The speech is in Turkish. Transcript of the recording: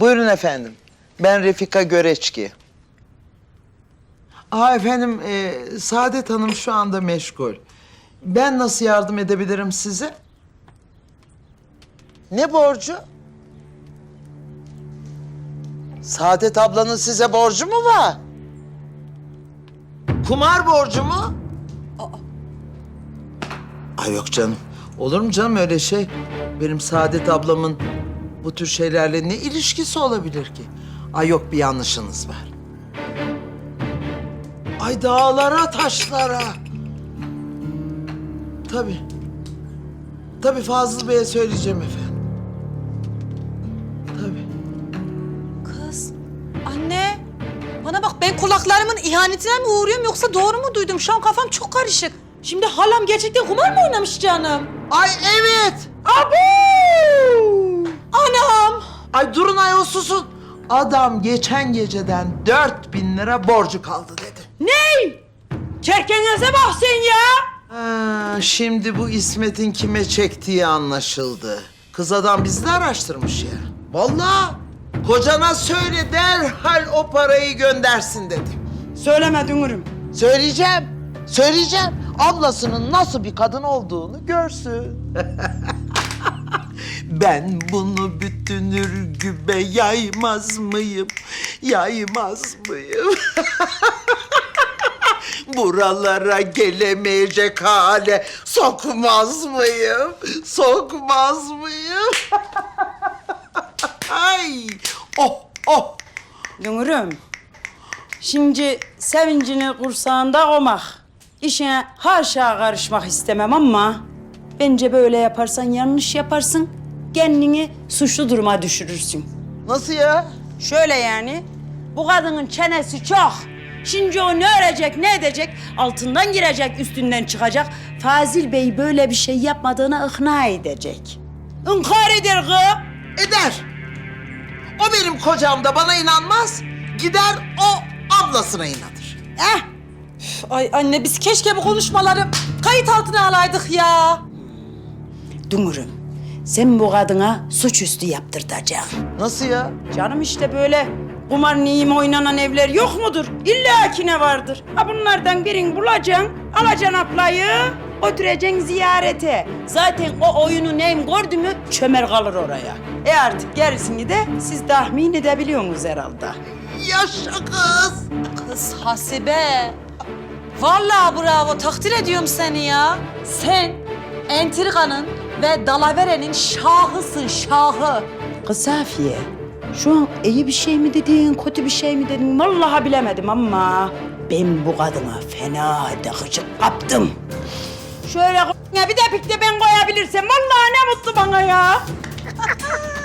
Buyurun efendim. Ben Refika Göreçki. Aa efendim, e, Saadet Hanım şu anda meşgul. Ben nasıl yardım edebilirim size? Ne borcu? Saadet ablanın size borcu mu var? Kumar borcu mu? Ay yok canım. Olur mu canım öyle şey? Benim Saadet ablamın bu tür şeylerle ne ilişkisi olabilir ki? Ay yok bir yanlışınız var. Ay dağlara taşlara. Tabii. Tabii Fazıl Bey'e söyleyeceğim efendim. Tabii. Kız, anne. Bana bak ben kulaklarımın ihanetine mi uğruyorum yoksa doğru mu duydum? Şu an kafam çok karışık. Şimdi halam gerçekten kumar mı oynamış canım? Ay evet. Abu! Anam! Ay durun ayol susun. Adam geçen geceden dört bin lira borcu kaldı dedi. Ney? Çerkenize bak sen ya! Ha, şimdi bu İsmet'in kime çektiği anlaşıldı. Kız adam bizi de araştırmış ya. Vallahi kocana söyle derhal o parayı göndersin dedi. Söyleme Dünür'üm. Söyleyeceğim, söyleyeceğim. Ablasının nasıl bir kadın olduğunu görsün. ben bunu bütün ürgübe yaymaz mıyım? Yaymaz mıyım? Buralara gelemeyecek hale sokmaz mıyım? Sokmaz mıyım? Ay! Oh, oh! Dünür'üm. Şimdi sevincini kursağında komak. İşine haşa karışmak istemem ama... ...bence böyle yaparsan yanlış yaparsın. Kendini suçlu duruma düşürürsün. Nasıl ya? Şöyle yani, bu kadının çenesi çok. Şimdi o ne örecek, ne edecek? Altından girecek, üstünden çıkacak. Fazil Bey böyle bir şey yapmadığına ikna edecek. İnkar eder kız. Eder. O benim kocam da bana inanmaz. Gider o ablasına inanır. Eh, Ay anne biz keşke bu konuşmaları kayıt altına alaydık ya. Dumurum, sen bu kadına suçüstü yaptırtacaksın. Nasıl ya? Canım işte böyle kumar neyim oynanan evler yok mudur? İlla ki ne vardır. Ha bunlardan birini bulacaksın, alacaksın ablayı, götüreceksin ziyarete. Zaten o oyunu neyim gördü mü çömer kalır oraya. E artık gerisini de siz tahmin edebiliyorsunuz herhalde. Yaşa kız. Kız Hasibe. Vallahi bravo takdir ediyorum seni ya. Sen entrikanın ve dalaverenin şahısın şahı. Kız Safiye, şu an iyi bir şey mi dedin, kötü bir şey mi dedin? Vallahi bilemedim ama ben bu kadına fena halde gıcık kaptım. Şöyle k***ya bir de pikte ben koyabilirsem vallahi ne mutlu bana ya.